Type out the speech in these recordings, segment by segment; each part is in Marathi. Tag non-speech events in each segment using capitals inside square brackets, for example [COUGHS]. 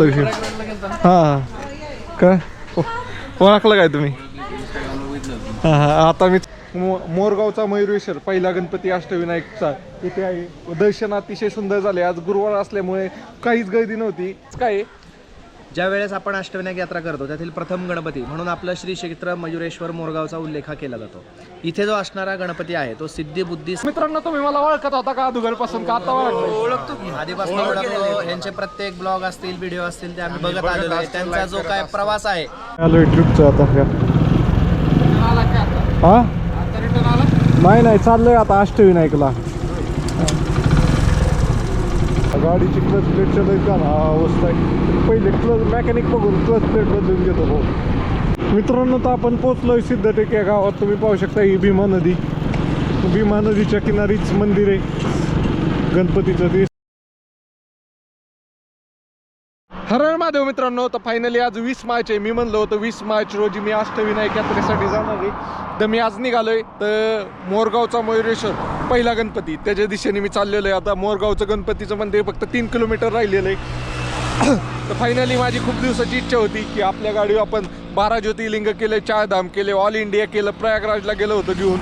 तशी हां काय? ओ- ओळखलं काय तुम्ही? हां हां. आता मी मोरगावचा मयुरेश्वर पहिला गणपती अष्टविनायकचा. इथे आहे. दर्शन अतिशय सुंदर झाले. आज गुरुवार असल्यामुळे काहीच गर्दी नव्हती. काय? ज्या वेळेस आपण अष्टविनायक यात्रा करतो त्यातील प्रथम गणपती म्हणून आपलं श्री क्षेत्र मयुरेश्वर मोरगावचा उल्लेख केला जातो. इथे जो असणारा गणपती आहे तो सिद्धी बुद्धी मित्रांनो तुम्ही मला ओळखत होता का? अगोदरपासून का आता ओळखतो? आधीपासून ओळखतो यांचे प्रत्येक ब्लॉग असतील व्हिडिओ असतील ते आम्ही बघत आलेलो आहे. त्यांचा जो काय प्रवास आहे हा? नाही नाही चाललोय आता अष्टविनायकला. गाडीची क्लच प्लेट चलत का ना अवस्था आहे. पहिले क्लच मेकॅनिक बघून क्लच प्लेट बदलून घेतो भाऊ. मित्रांनो तर आपण पोचलोय सिद्धटेक या गावात. तुम्ही पाहू शकता ही भीमा नदी. भीमा नदीच्या किनारीच मंदिर आहे. गणपतीचं ते. हरण महादेव मित्रांनो तर फायनली आज वीस मार्च आहे. मी म्हणलो होतं वीस मार्च रोजी मी अष्टविनायक यात्रेसाठी जाणार आहे. तर मी आज निघालोय तर मोरगावचा मयुरेश्वर. पहिला गणपती. त्याच्या दिशेने मी चाललेलो आहे. आता मोरगावचं गणपतीचं मंदिर फक्त तीन किलोमीटर राहिलेलं आहे. [COUGHS] तर फायनली माझी खूप दिवसाची इच्छा होती की आपल्या गाडीवर आपण बारा ज्योतिर्लिंग केले चारधाम केले ऑल इंडिया केलं प्रयागराजला गेलो होतो घेऊन.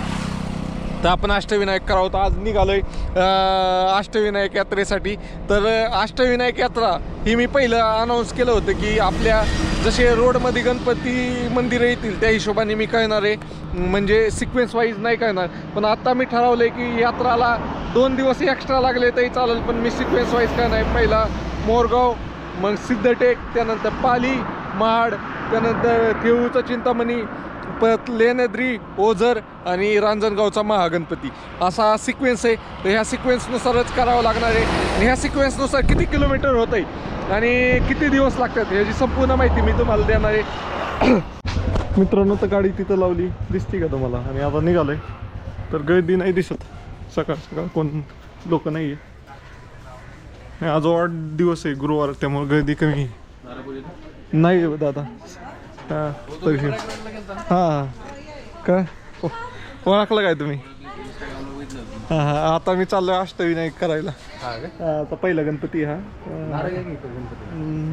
तर आपण अष्टविनायक करावं. होतं आज निघालोय आहे अष्टविनायक यात्रेसाठी. तर अष्टविनायक यात्रा ही मी पहिलं अनाऊन्स केलं होतं की आपल्या जसे रोडमध्ये गणपती मंदिरं येतील त्या हिशोबाने मी कळणार आहे. म्हणजे सिक्वेन्स वाईज नाही करणार. पण आत्ता मी ठरवलं आहे की यात्राला दोन दिवस एक्स्ट्रा लागले तरी चालेल पण मी सिक्वेन्स वाईज करणार आहे. पहिला मोरगाव मग सिद्धटेक त्यानंतर पाली महाड त्यानंतर केहूचं चिंतामणी परत लेनद्री ओझर आणि रांजणगावचा महागणपती. असा सिक्वेन्स आहे. तर ह्या सिक्वेन्सनुसारच करावं लागणार आहे. आणि ह्या सिक्वेन्सनुसार किती किलोमीटर होत आहे आणि किती दिवस लागतात ह्याची संपूर्ण माहिती मी तुम्हाला देणार आहे. मित्रांनो तर गाडी तिथं लावली. दिसते का तुम्हाला? आणि आता निघालोय. तर गर्दी नाही दिसत. सकाळ सकाळ कोण लोक नाही आहे आज आठ दिवस आहे गुरुवार त्यामुळे गर्दी कमी आहे. नाही हो, दादा. हां तरी. हां काय? ओळखलं काय तुम्ही? हां हां. आता मी चाललोय अष्टविनायक करायला. हां, आता पहिला गणपती हा.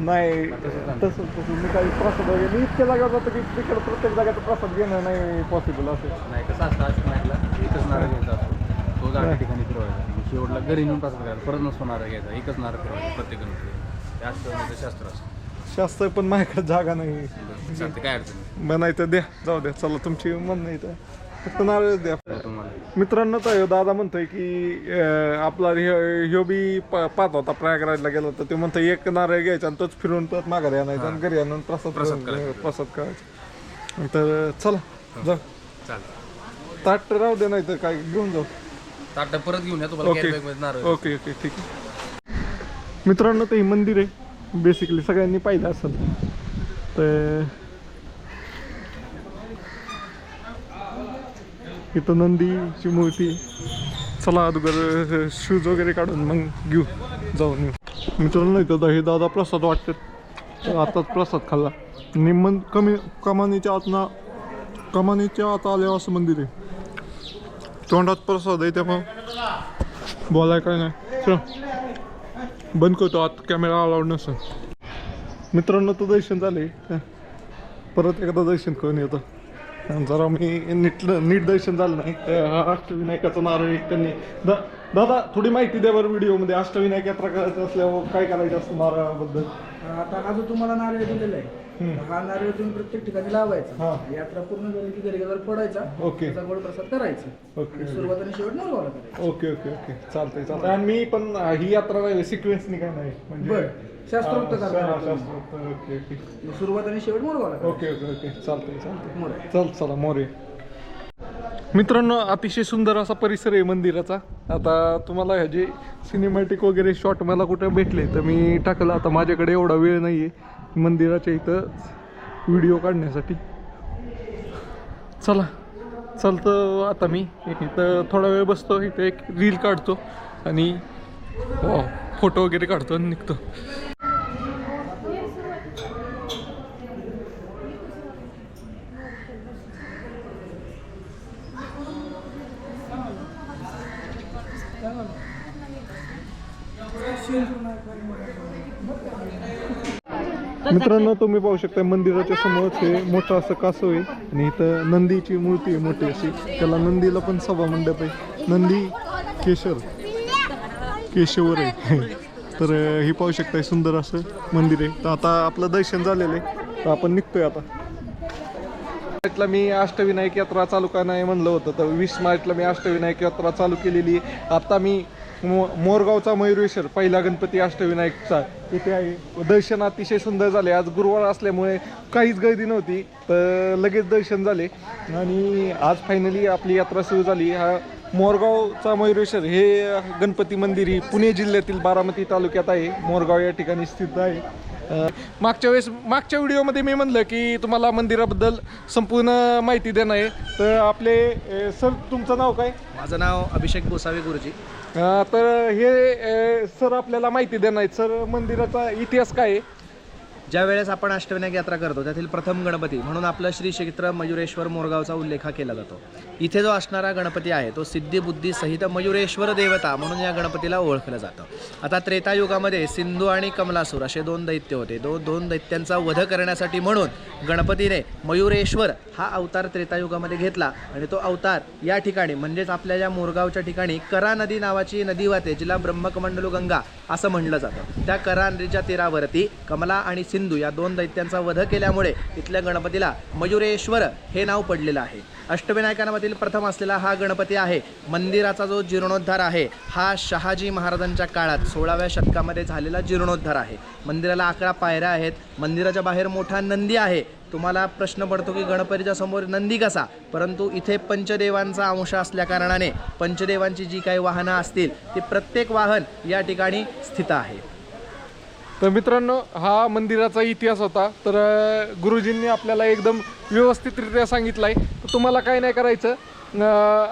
नाही तसं तसं मी काही प्रसाद वगैरे मी इतक्या जागा जातो की तिकडे प्रत्येक जागेचा प्रसाद घेणं नाही पॉसिबल असं. नाही कसं असतं अष्टविनायकला एकच नारळ घ्यायचा असतो. तो जागा ठिकाणी फिरवायचा. शेवटला घरी नेऊन प्रसाद करायचा परत नसतो नारळ घ्यायचा. एकच नारळ फिरवायचा प्रत्येक गणपती शास्त्र असतं. शास्त्र पण माझ्याकडे जागा नाही. काय अडचण नाही. बनायचं द्या जाऊ द्या. चला तुमची मन नाही तर फक्त नारळच द्या तुम्हाला मित्रांनो तर ह्यो दादा म्हणतोय की अं, आपला ह्यो ह्यो बी प- पाहत होता प्रयागराजला गेला तर ते म्हणतोय एक नारळ घ्यायचा आणि तोच फिरून परत माघारी आणायचा आणि घरी आणून प्रसाद प्रसाद करायचा. प्रसाद करायचा. तर चला जा. चालतं ताट राहू दे नाही तर काय घेऊन जाऊ. ताट परत घेऊन या तुम्हाला ओके. नारळ ओके ओके ठीक आहे. मित्रांनो ते हे मंदिर आहे. बेसिकली सगळ्यांनी पाहिलं असेल. तर इथं नंदीची मूर्ती. चला अगोदर शूज वगैरे काढून मग घेऊ जाऊन येऊ. मित्रांनो इथं हे दादा प्रसाद वाटतात. आताच प्रसाद खाल्ला. निम्मन कमी कमानीच्या आतना कमानीच्या आत आल्यावर असं मंदिर आहे. तोंडात प्रसाद आहे त्यामुळं बोलाय काय नाही. चल. बंद करतो आत कॅमेरा अलाउड नसेल. मित्रांनो तर दर्शन झाले परत एकदा दर्शन करून येतं. जरा मी नीट नीट दर्शन झालं नाही. हा अष्टविनायकाचा नारळ एक त्यांनी दा दादा थोडी माहिती द्या बरं व्हिडिओमध्ये. अष्टविनायक यात्रा करायचं असल्यावर काय करायचं असतं नारळाबद्दल? आता हा जो तुम्हाला नारळ दिलेला आहे. हा नारळ तुम्ही प्रत्येक ठिकाणी लावायचा. हा. यात्रा पूर्ण झाली की घरी घरी पडायचा. ओके. गोड प्रसाद करायचा. ओके. सुरुवात आणि शेवट मोरगावला करायचं. Okay okay okay. चालतंय चालतंय. आणि मी पण ही यात्रा नाही सिक्वेन्सनी काय नाही. म्हणजे. शास्त्रोक्त हा, ओके ओके. सुरुवात आणि शेवट करायचं. Okay okay okay. चालतंय चालतंय. मोरे. चल चला मोरे मित्रांनो अतिशय सुंदर असा परिसर आहे मंदिराचा. आता तुम्हाला ह्याचे सिनेमॅटिक वगैरे शॉट मला कुठे भेटले तर मी टाकलं. आता माझ्याकडे एवढा वेळ नाही आहे मंदिराच्या इथं व्हिडिओ काढण्यासाठी. चला चालतं आता मी इथं थोडा वेळ बसतो. इथं एक रील काढतो आणि फोटो वगैरे काढतो आणि निघतो. मित्रांनो तुम्ही पाहू शकता मंदिराच्या समोर हे मोठं असं कासव आहे. आणि इथं नंदीची मूर्ती आहे मोठी अशी. त्याला नंदीला पण सभा मंडप आहे. नंदी केशर. केशवर आहे. तर हे पाहू शकता सुंदर असं मंदिर आहे. तर आता आपलं दर्शन झालेलं आहे. तर आपण निघतोय आता. मार्चला मी अष्टविनायक यात्रा चालू का नाही म्हणलं होतं. तर वीस मार्चला मी अष्टविनायक यात्रा चालू केलेली आहे. आता मी मो मोरगावचा मयुरेश्वर पहिला गणपती अष्टविनायकचा. इथे आहे. दर्शन अतिशय सुंदर झाले. आज गुरुवार असल्यामुळे काहीच गर्दी नव्हती तर लगेच दर्शन झाले. आणि आज फायनली आपली यात्रा सुरू झाली. हा मोरगावचा मयुरेश्वर हे गणपती मंदिर ही पुणे जिल्ह्यातील बारामती तालुक्यात आहे. मोरगाव या ठिकाणी स्थित आहे. मागच्या वेळेस मागच्या व्हिडिओमध्ये मी म्हणलं की तुम्हाला मंदिराबद्दल संपूर्ण माहिती देणं आहे. तर आपले अ, सर तुमचं नाव काय? माझं नाव अभिषेक गोसावी गुरुजी. अ, तर हे अ, सर आपल्याला माहिती देणार आहेत. सर मंदिराचा इतिहास काय आहे? ज्या वेळेस आपण अष्टविनायक यात्रा करतो त्यातील प्रथम गणपती म्हणून आपलं श्री क्षेत्र मयुरेश्वर मोरगावचा उल्लेख केला जातो. इथे जो असणारा गणपती आहे तो सिद्धी सहित मयुरेश्वर देवता म्हणून या गणपतीला ओळखलं जातं. आता त्रेतायुगामध्ये सिंधू आणि कमलासूर असे दोन दैत्य होते. दो दोन दैत्यांचा वध करण्यासाठी म्हणून गणपतीने मयुरेश्वर हा अवतार त्रेतायुगामध्ये घेतला आणि तो अवतार या ठिकाणी म्हणजेच आपल्या या मोरगावच्या ठिकाणी करा नदी नावाची नदी वाहते जिला ब्रह्मकमंडलू गंगा असं म्हणलं जातं. त्या करा नदीच्या तीरावरती कमला आणि सिंधू या दोन दैत्यांचा वध केल्यामुळे इथल्या गणपतीला मयुरेश्वर हे नाव पडलेलं आहे. अष्टविनायकांमधील प्रथम असलेला हा गणपती आहे. मंदिराचा जो जीर्णोद्धार आहे हा शहाजी महाराजांच्या काळात सोळाव्या शतकामध्ये झालेला जीर्णोद्धार आहे. मंदिराला अकरा पायऱ्या आहेत. मंदिराच्या बाहेर मोठा नंदी आहे. तुम्हाला प्रश्न पडतो की गणपतीच्या समोर नंदी कसा? परंतु इथे पंचदेवांचा अंश असल्याकारणाने पंचदेवांची जी काही वाहनं असतील ती प्रत्येक वाहन या ठिकाणी स्थित आहे. तर मित्रांनो हा मंदिराचा इतिहास होता. तर गुरुजींनी आपल्याला एकदम व्यवस्थितरित्या सांगितलं आहे तर तुम्हाला काय नाही करायचं.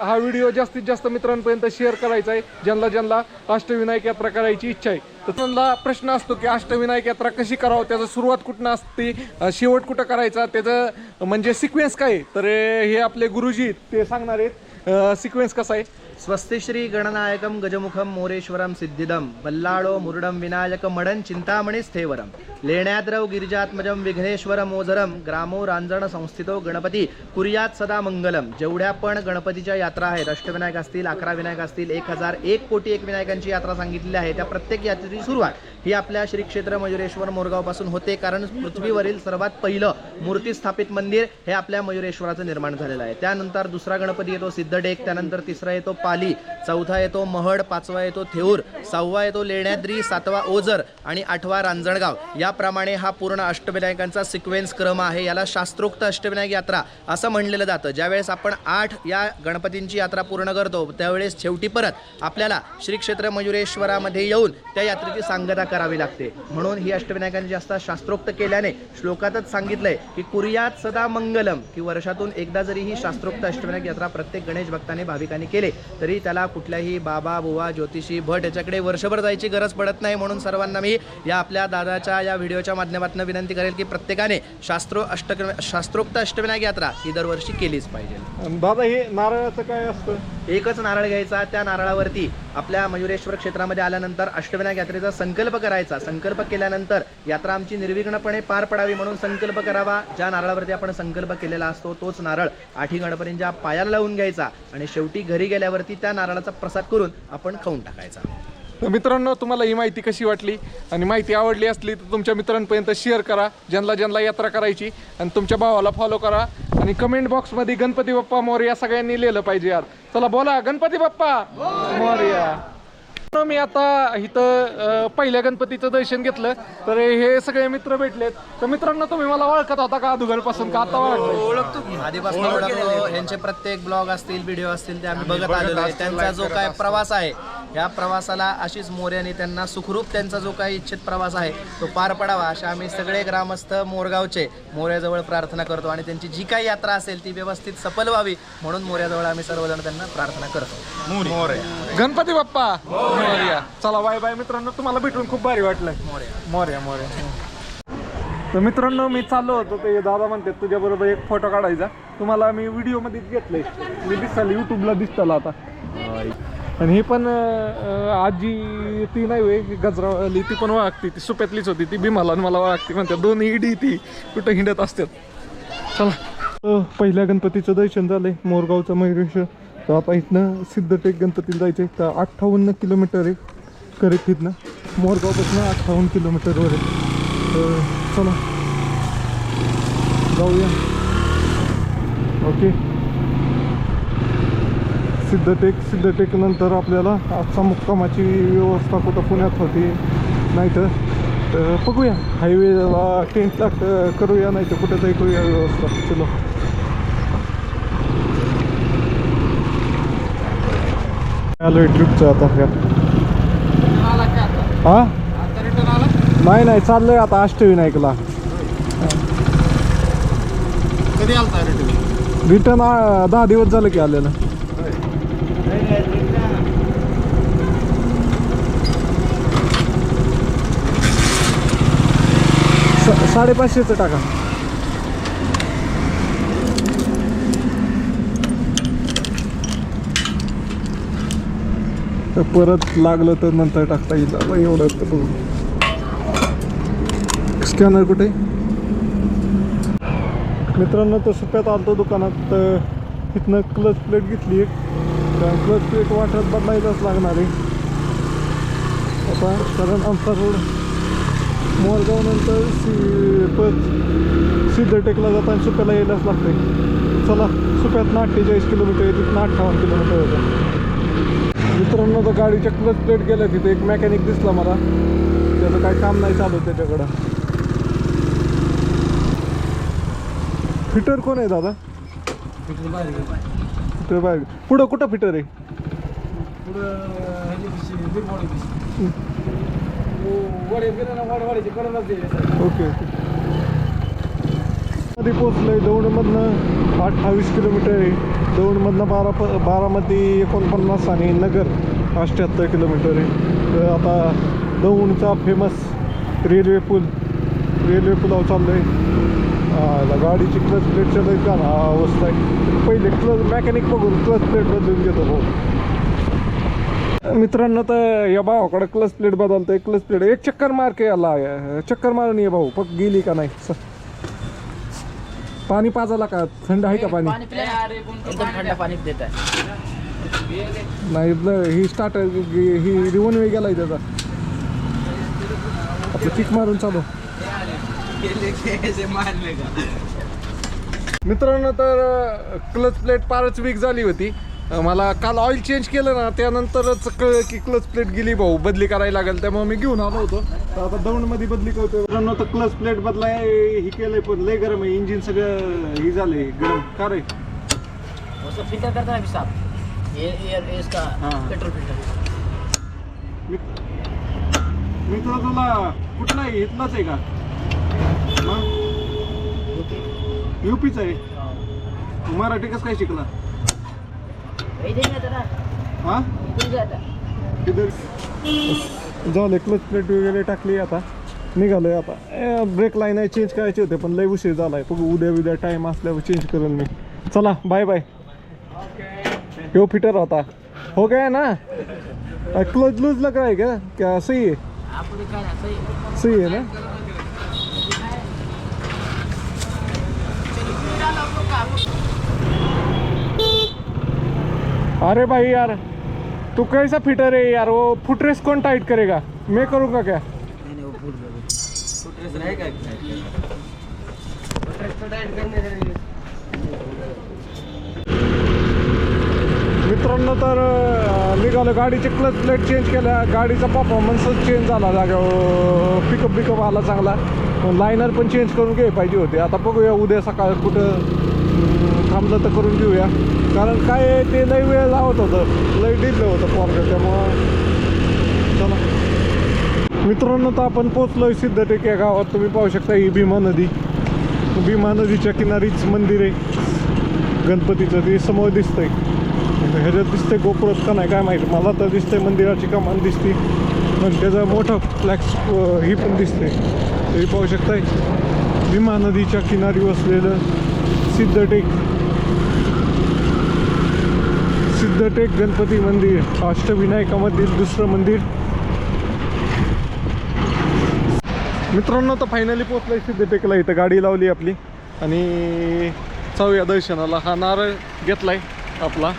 हा व्हिडिओ जास्तीत जास्त मित्रांपर्यंत शेअर करायचा आहे. ज्यांना ज्यांना अष्टविनायक यात्रा करायची इच्छा आहे. तर त्यांना प्रश्न असतो की अष्टविनायक यात्रा कशी करावं? त्याचं सुरुवात कुठनं असते? शेवट कुठं करायचा? त्याचं म्हणजे सिक्वेन्स काय तर हे आपले गुरुजी आहेत, ते सांगणार आहेत. सिक्वेन्स कसा आहे? स्वस्तिश्री गणनायकम गजमुखम मोरेश्वरम सिद्धिदम बल्लाळो मुरुडम विनायक मडन चिंतामणी स्थेवरम लेण्याद्रव गिरिजात्मजम विघ्नेश्वर मोझरम ग्रामो रांजण संस्थितो गणपती कुर्यात सदा मंगलम जेवढ्या पण गणपतीच्या यात्रा आहेत अष्टविनायक असतील अकरा विनायक असतील एक हजार एक कोटी एक विनायकांची यात्रा सांगितलेली आहे त्या प्रत्येक यात्रेची सुरुवात ही आपल्या श्री क्षेत्र मयुरेश्वर मोरगावपासून होते कारण पृथ्वीवरील सर्वात पहिलं मूर्ती स्थापित मंदिर हे आपल्या मयुरेश्वराचं निर्माण झालेलं आहे. त्यानंतर दुसरा गणपती येतो सिद्धडेक त्यानंतर तिसरा येतो पाली. चौथा येतो महड पाचवा येतो थेऊर सहावा येतो लेण्याद्री सातवा ओझर आणि आठवा रांजणगाव. याप्रमाणे हा पूर्ण अष्टविनायकांचा सिक्वेन्स क्रम आहे. याला शास्त्रोक्त अष्टविनायक यात्रा असं म्हणलेलं जातं. ज्यावेळेस आपण आठ या गणपतींची यात्रा पूर्ण करतो त्यावेळेस शेवटी परत आपल्याला श्री क्षेत्र मयुरेश्वरामध्ये येऊन त्या यात्रेची सांगता करावी लागते. म्हणून ही अष्टविनायकांची जास्त शास्त्रोक्त केल्याने श्लोकातच सांगितलंय की कुर्यात सदा मंगलम की वर्षातून एकदा जरी ही शास्त्रोक्त अष्टविनायक यात्रा प्रत्येक गणेश भक्ताने भाविकांनी केले तरी त्याला कुठल्याही बाबा बुवा ज्योतिषी भट याच्याकडे वर्षभर जायची गरज पडत नाही म्हणून सर्वांना मी या आपल्या दादाच्या या व्हिडिओच्या माध्यमातून विनंती करेल की प्रत्येकाने शास्त्रो अष्ट शास्त्रोक्त अष्टविनायक यात्रा ही दरवर्षी केलीच पाहिजे. दादा हे नारळाचं काय असतं? एकच नारळ घ्यायचा त्या नारळावरती आपल्या मयुरेश्वर क्षेत्रामध्ये आल्यानंतर अष्टविनायक यात्रेचा संकल्प करायचा. संकल्प केल्यानंतर यात्रा आमची निर्विघ्नपणे पार पडावी म्हणून संकल्प करावा. ज्या नारळावरती आपण संकल्प केलेला असतो तोच नारळ आठी गणपतींच्या पायाला लावून घ्यायचा आणि शेवटी घरी गेल्यावरती त्या नारळाचा प्रसाद करून आपण खाऊन टाकायचा. तर मित्रांनो तुम्हाला ही माहिती कशी वाटली? आणि माहिती आवडली असली तर तुमच्या मित्रांपर्यंत शेअर करा ज्यांना ज्यांना यात्रा करायची. आणि तुमच्या भावाला फॉलो करा. आणि कमेंट बॉक्समध्ये गणपती बाप्पा मोर्या सगळ्यांनी लिहिलं पाहिजे यार. चला बोला गणपती बाप्पा मोर्या. मी आता इथं पहिल्या गणपतीचं दर्शन घेतलं. तर हे सगळे मित्र भेटलेत. तर मित्रांनो तुम्ही मला ओळखत होता का अधुगरपासून का आता ओळखतो आधीपासून ओळखतो. यांचे प्रत्येक ब्लॉग असतील व्हिडिओ असतील ते आम्ही बघत आलेलो आहे. त्यांचा जो काय प्रवास आहे या प्रवासाला अशीच मोर्याने त्यांना सुखरूप त्यांचा जो काही इच्छित प्रवास आहे तो पार पडावा अशा आम्ही सगळे ग्रामस्थ मोरगावचे मोर्याजवळ प्रार्थना करतो आणि त्यांची जी काही यात्रा असेल ती व्यवस्थित सफल व्हावी म्हणून मोर्याजवळ आम्ही सर्वजण त्यांना प्रार्थना करतो. गणपती बाप्पा. मोरया चला बाय बाय मित्रांनो तुम्हाला भेटून खूप भारी वाटलं. मोरया मोरया तर मित्रांनो मी चाललो होतो ते दादा म्हणतात तुझ्या बरोबर एक फोटो काढायचा. तुम्हाला मी व्हिडिओमध्ये घेतलंय. मी दिसाल युट्यूबला दिसताल आता. आणि ही पण आजी ती नाही वे गजरावाली ती पण वागती ती सुप्यातलीच होती ती भीमाला आणि मला वागती म्हणते दोन इडी ती कुठं हिंडत असतात चला. पहिल्या गणपतीचं दर्शन झालंय मोरगावचं मयुरेश्वर. तर आता इथनं सिद्धटेक गणपतीला जायचं आहे तर अठ्ठावन्न किलोमीटर आहे करेक्ट इथनं. मोरगावपासून अठ्ठावन्न किलोमीटरवर आहे. तर चला. जाऊया. ओके. सिद्धटेक सिद्धटेक नंतर आपल्याला आजचा मुक्कामाची व्यवस्था कुठं पुण्यात होती नाही तर बघूया. हायवेला टेंट लागतं करूया नाही तर कुठं तरी करूया व्यवस्था. चलो. आलो ट्रिपचं आता ह्या हा? नाही नाही चाललंय आता अष्टविनायकला रिटर्न रिटर्न दहा दिवस झालं की आलेलं सा- साडेपाचशेचं टाका. तर परत लागलं तर नंतर टाकता येईल. आता एवढं तर बघू. स्कॅनर कुठे? मित्रांनो तर सुप्यात आलतो दुकानात तर तिथनं क्लच प्लेट घेतली एक. क्लच प्लेट वाटत बदलायलाच लागणार आहे. आता कारण आमचा रोड मोरगाव नंतर सी परत सिद्धटेकला जाताना सुप्याला यायलाच लागते चला सुप्यातनं अठ्ठेचाळीस किलोमीटर आहे तिथनं अठ्ठावन्न किलोमीटर होतं मित्रांनो तर गाडीच्या क्लच प्लेट गेल्या तिथे. एक मेकॅनिक दिसला मला. त्याचं काही काम नाही चालू त्याच्याकडं. फिटर कोण आहे दादा? फिटर बाहेर. पुढं कुठं फिटर आहे. Okay okay. मध्ये आहे दौंडमधनं अठ्ठावीस किलोमीटर आहे. दौंडमधनं बारा प बारामती एकोणपन्नास आणि नगर अठ्ठ्याहत्तर किलोमीटर आहे. तर आता दौंडचा फेमस रेल्वे पूल रेल्वे पुलाव चाललो आहे गाडीची क्लच प्लेटच्या लई का ना अवस्था आहे. पहिले क्लच मेकॅनिक बघून क्लच प्लेट बदलून घेतो भाऊ. मित्रांनो तर या भावाकडे क्लच प्लेट बदलतोय. क्लच प्लेट एक चक्कर मार के याला चक्कर मारून ये भाऊ. पक गेली का नाही? स- पाणी पाजायला का? थंड आहे का पाणी? एकदम ठंडा पानी देता है नाही ही स्टार्ट ही रिवन वे गेलाय त्याचा. आपलं किक मारून चालू. मित्रांनो तर क्लच प्लेट फारच वीक झाली होती. मला काल ऑइल चेंज केलं ना त्यानंतरच कळलं की क्लच प्लेट गेली भाऊ. बदली करायला लागेल त्यामुळे मी घेऊन आलो होतो. तर आता दौंडमध्ये बदली करतोय. मित्रांनो तर क्लच प्लेट बदलाय ही केलंय पण लय गरम आहे. इंजिन सगळं ही झालंय गरम. का रे? फिल्टर करता अभी साहब ये ये ये इसका। पेट्रोल फिल्टर मित्र तुला कुठला आहे? इथलाच आहे का? युपीच आहे. मराठी कसं काय शिकला? हा? इधर झाले क्लच प्लेट वगैरे टाकली आता. निघालोय आता. ब्रेक लाईन आहे चेंज करायचे होते पण लय उशीर झालाय. बघू उद्या उद्या टाइम असल्यावर चेंज करेल मी. चला बाय बाय हो फिटर होता. हो गया ना? क्लोज लूज लग रहा है क्या? क्या सही है? दिखाया सही है। सही है ना? अरे भाई यार तू कैसा फिटर है यार? वो फुटरेस कौन टाइट करेगा? मैं करूँगा क्या? मित्रांनो तर निघालं गाडीचे क्लच प्लेट चेंज केल्या गाडीचा परफॉर्मन्सच चेंज झाला. जागेवर पिकअप बिकअप आला चांगला. लायनर पण चेंज करून घे पाहिजे होते. आता बघूया उद्या सकाळ कुठं थांबलं तर करून घेऊया. कारण काय आहे, ते लई वेळ लावत होतं. लई डिल्लं होतं पोरगं त्यामुळं चला. मित्रांनो तर आपण पोचलोय सिद्धटेक या गावात. तुम्ही पाहू शकता ही भीमा नदी. भीमा नदीच्या किनारीच मंदिर आहे. गणपतीचं ते समोर दिसतंय. ह्याच्यात दिसतंय गोपुरात का नाही काय माहिती. मला तर दिसतंय मंदिराची कमान दिसते. पण त्याचा मोठा फ्लॅक्स ही पण दिसते तरी पाहू शकताय. भीमा नदीच्या किनारी वसलेलं सिद्धटेक सिद्ध सिद्धटेक गणपती मंदिर अष्टविनायकामधील दुसरं मंदिर. मित्रांनो तर फायनली पोचलाय सिद्धटेकला. इथं गाडी लावली आपली. आणि जाऊया दर्शनाला. हा नारळ घेतलाय आपला.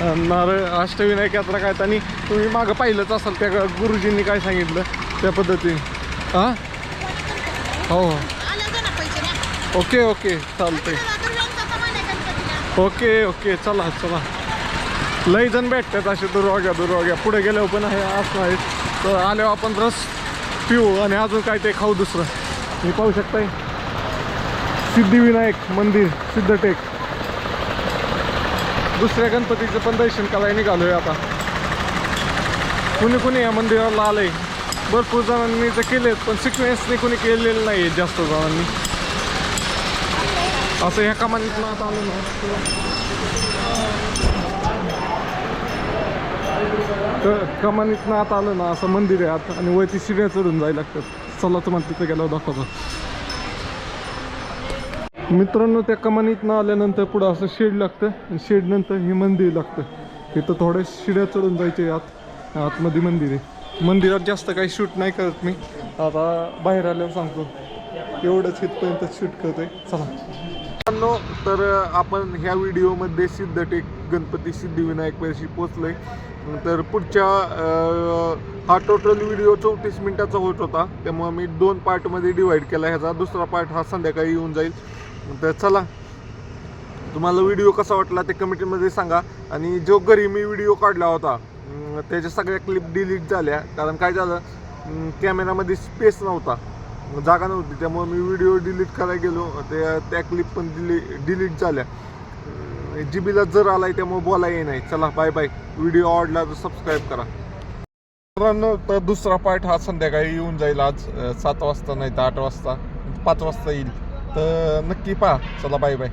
नारळ अष्टविनायक यात्रा काय? आणि तुम्ही मागं पाहिलंच असाल त्या गुरुजींनी काय सांगितलं त्या पद्धतीने. हां? हो हो. Okay okay. चालतंय. Okay okay. चला चला. लई जण भेटतात असे दुर्वाग्या दुर्वाग्या पुढे गेल्यावर पण आहे असं आहे. तर आल्यावर आपण रस पिऊ आणि अजून काय ते खाऊ दुसरं. मी पाहू शकताय? सिद्धिविनायक मंदिर सिद्धटेक. दुसऱ्या गणपतीचं पण दर्शन करायला निघालोय आता. कुणी कुणी या मंदिराला आलंय. भरपूर जणांनी तर केलेत पण सिक्वेन्सने कुणी केलेलं नाही जास्त जणांनी. असं ह्या कमानीत आता आलं ना तर कमानीतनं आता आलं ना असं मंदिर आहे आता आणि वरती शिड्या चढून जायला लागतात. चला तुम्हाला तिथं गेल्यावर दाखवतो. मित्रांनो त्या कमानीतनं आल्यानंतर पुढं असं शेड लागतं आणि शेड नंतर हे मंदिर लागतं. तिथं थोड्या शिड्या चढून जायचे आत आतमध्ये मंदिर आहे. मंदिरात जास्त काही शूट नाही करत मी. आता बाहेर आल्यावर सांगतो. एवढंच इथपर्यंत शूट करतोय. चला. मित्रांनो तर आपण ह्या व्हिडिओमध्ये सिद्धटेक गणपती सिद्धिविनायक पैशी आहे तर पुढच्या हा टोटल व्हिडिओ चौतीस मिनिटाचा होत होता. त्यामुळे मी दोन पार्टमध्ये डिवाईड केला. ह्याचा दुसरा पार्ट हा संध्याकाळी येऊन जाईल. तर चला तुम्हाला व्हिडिओ कसा वाटला ते कमेंटमध्ये सांगा. आणि जो घरी मी व्हिडिओ काढला होता त्याच्या सगळ्या क्लिप डिलीट झाल्या. कारण काय झालं कॅमेरामध्ये स्पेस नव्हता. जागा नव्हती. त्यामुळे मी व्हिडिओ डिलीट करायला गेलो. त्या त्या क्लिप पण डिली डिलीट झाल्या. जी बीला जर आलाय त्यामुळे बोलाय नाही. चला बाय बाय व्हिडिओ आवडला तर सबस्क्राईब करा. मित्रांनो तर दुसरा पार्ट हा संध्याकाळी येऊन जाईल आज. सात वाजता नाही तर आठ वाजता पाच वाजता येईल. तर नक्की पहा. चला बाय बाय